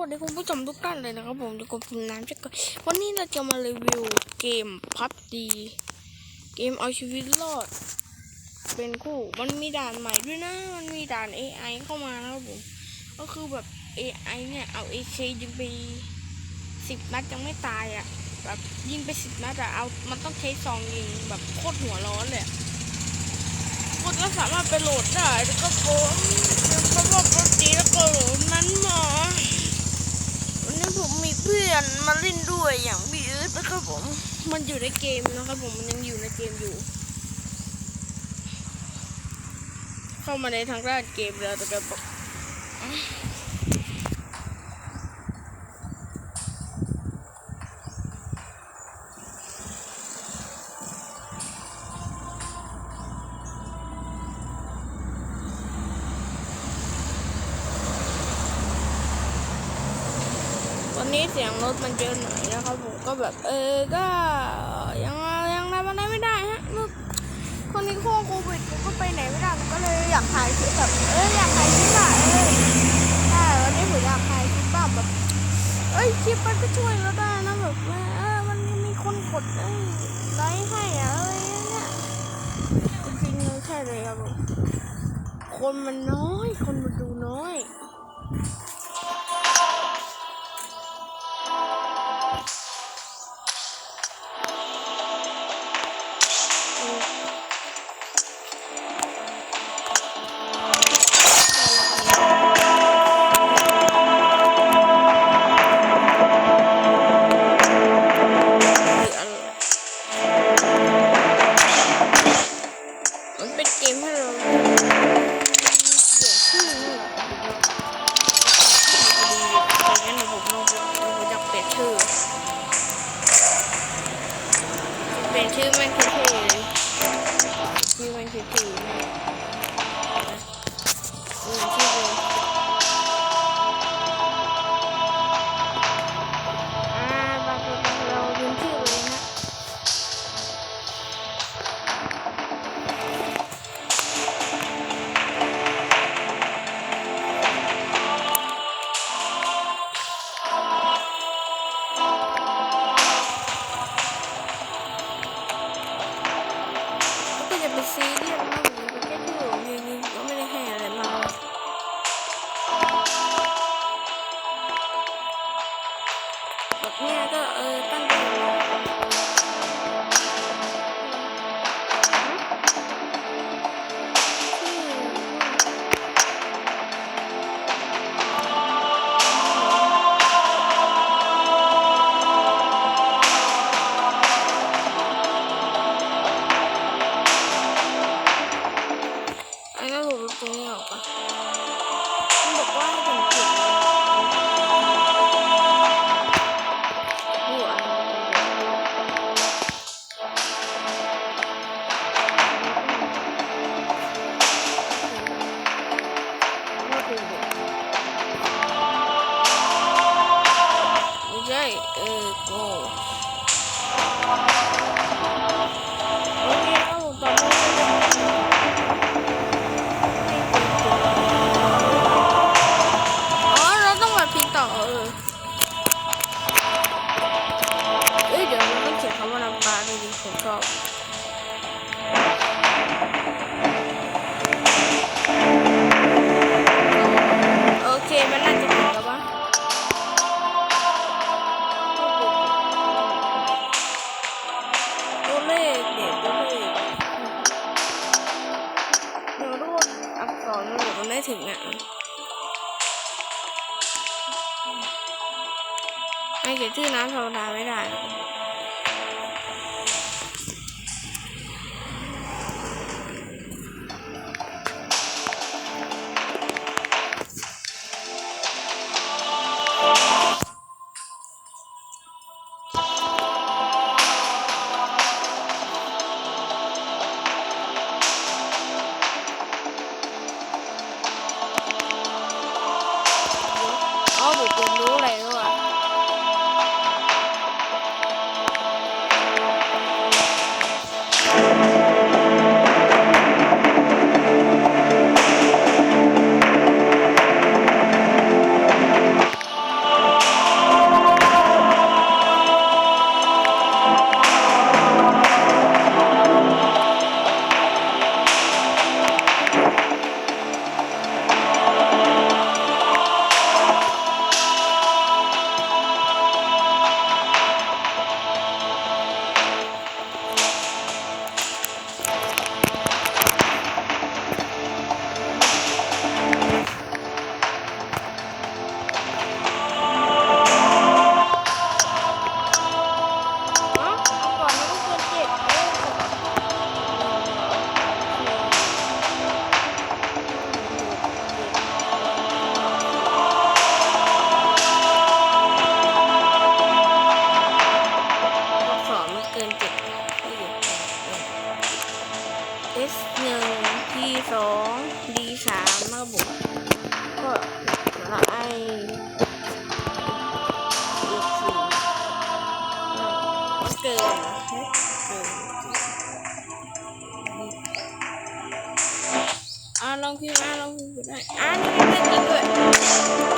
วัสดีคุณผู้ชมทุกท่านเลยนะครับผมจะกดพิมน้ำจะกดวันนี้เราจะมารีวิวเกมพับดีเกมเอาชีวิตรอด เป็นคู่มันมีด่านใหม่ด้วยนะ มันมีด่าน AI เข้ามานะครับผมก็คือแบบ AI เนี่ยเอา AK ยิงไปสิบนัดยังไม่ตายอะแบบยิงไปสิบนัดอะเอามันต้องใช้ซองยิงแบบโคตรหัวร้อนเลยอะกดก็สามารถไปโหลดได้แล้วก็โกงเพราะว่าปกติแล้วก็โหลดนั้นหมา นี้ผมมีเพื่อนมาเล่นด้วยอย่างพี่เอิร์ธนะครับผม มันอยู่ในเกมนะครับผมมันยังอยู่ในเกมอยู่ เข้ามาในทางด้านเกมแล้วแต่ก็ วันนี้เสียงรถมันเยอะหน่อยนะครับผมก็แบบเออก็ยังยังทำอะไรไม่ได้ฮะลูกคนนี้โควิดผมก็ไปไหนไม่ได้ผมก็เลยอยากถ่ายคลิปแบบเอออยากถ่ายคลิปอะเออใช่วันนี้ผมอยากถ่ายคลิปแบบแบบเอ้ยคลิปมันก็ช่วยเราได้นะแบบเออมันมีคนกดเอ้ยไลค์ให้อะอะไรเนี่ยจริงๆเลยใช่เลยครับผมคนมันน้อย คนมันดูน้อย ชื่อแม่งเท่ๆแม่ ก็จะเป็นซีเรียสมากเลยมันแค่ที่ผมยืนก็ไม่ได้แห่อะไรมาแบบเนี้ยก็เออตั้ง อ้นั่นผมลบต ชอบโอเคมันน่าจะถึงแล้วปะตัวเลขเด็กตัวเลขเดี๋ยวรูดอักษรมันเดี๋ยวมันได้ถึงอะไม่เขียนชื่อน้ำธรรมดาไม่ได้ อ่าลอง